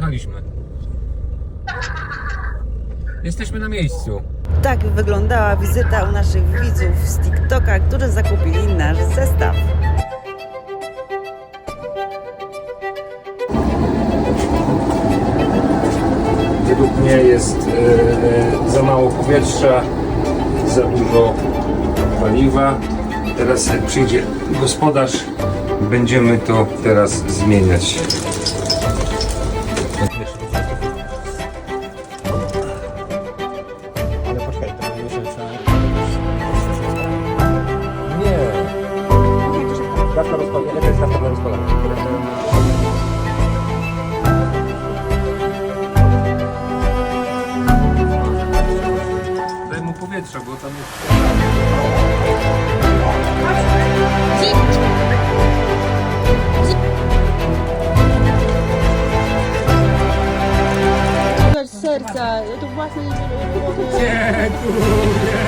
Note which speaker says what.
Speaker 1: przyjechaliśmy. Jesteśmy na miejscu.
Speaker 2: Tak wyglądała wizyta u naszych widzów z TikToka, którzy zakupili nasz zestaw.
Speaker 1: Według mnie jest e, za mało powietrza, za dużo paliwa. Teraz jak przyjdzie gospodarz, będziemy to teraz zmieniać.
Speaker 3: Ale poczekaj, to się.
Speaker 1: Nie.
Speaker 3: Dawka rozpalania, to jest dawka na rozpalanie.
Speaker 1: Daj mu powietrza, bo tam jest...
Speaker 4: serca, ja to własne nie
Speaker 1: Nie, kurde.